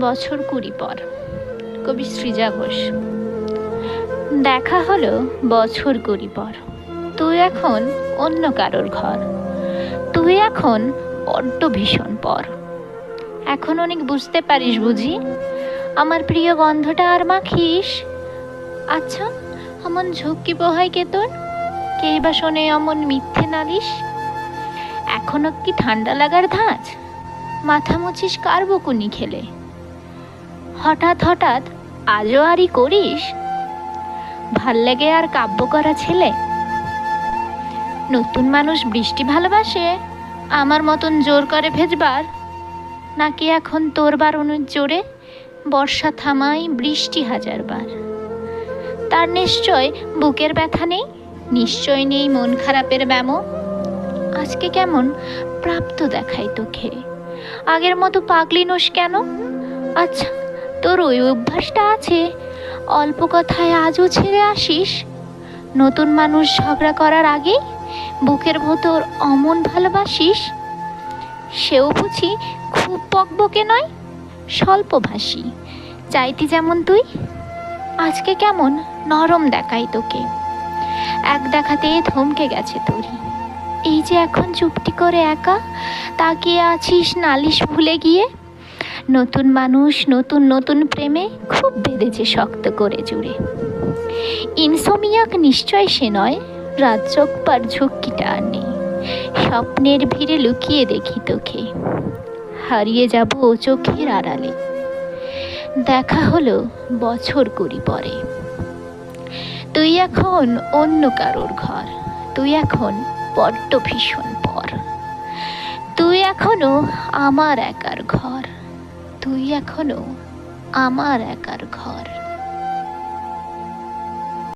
বছর কুড়ি পর। কবি সৃজা ঘোষ। দেখা হলো বছর কুড়ি পর। তুই এখন অন্য কারোর ঘর। তুই এখন বড্ড ভীষণ পর। এখন অনেক বুঝতে পারিস বুঝি? আমার প্রিয় গন্ধটা আর মাখিস? আচ্ছা অমন ঝক্কি পোহায় কে তোর? কে বা শোনে অমন মিথ্যে নালিশ? এখনও কি ঠান্ডা লাগার ধাঁচ? মাথা মুছিস কার বকুনি খেলে? হঠাৎ হঠাৎ আজও আরই করিস? ভালো লাগে আর কাব্য করা ছেলে। নতুন মানুষ বৃষ্টি ভালোবাসে, আমার মতন জোর করে ভেজবার। নাকি এখন তোর বারণের জোরে বর্ষা থামাই বৃষ্টি হাজারবার। তার নিশ্চয় বুকের ব্যথা নেই? নিশ্চয় নেই মন খারাপের ব্যামো? আজকে কেমন প্রাপ্ত দেখাই তোকে। আগের মতো পাগলি নোস কেন? আচ্ছা তোর ওই অভ্যাসটা আছে। অল্প কথায় আজও ছেড়ে আসিস। নতুন মানুষ ঝগড়া করার আগেই বুকের ভেতর অমন ভালোবাসিস, সেও বুঝি খুব বকবকে নয় স্বল্পভাষী চাইতি যেমন তুই, আজকে কেমন নরম দেখাই তোকে। এক দেখাতে থমকে গেছে তোরই। এই যে এখন চুপটি করে একা, তাকিয়ে আছিস নালিশ ভুলে গিয়ে নতুন মানুষ, নতুন নতুন প্রেমে খুব বেঁধেছে শক্ত করে জুড়ে। ইনসোমিয়াক নিশ্চয় সে নয় রাত চোখবার ঝক্কিটা আর নেই। স্বপ্নের ভিড়ে লুকিয়ে দেখি তোকে। হারিয়ে যাব ও চোখের আড়ালে। দেখা হলো বছর কুড়ি পরে। তুই এখন অন্য কারোর ঘর। তুই এখন বড্ড ভীষণ পর। তুই এখনও আমার একার ঘর। তুই এখনও আমার একার ঘর।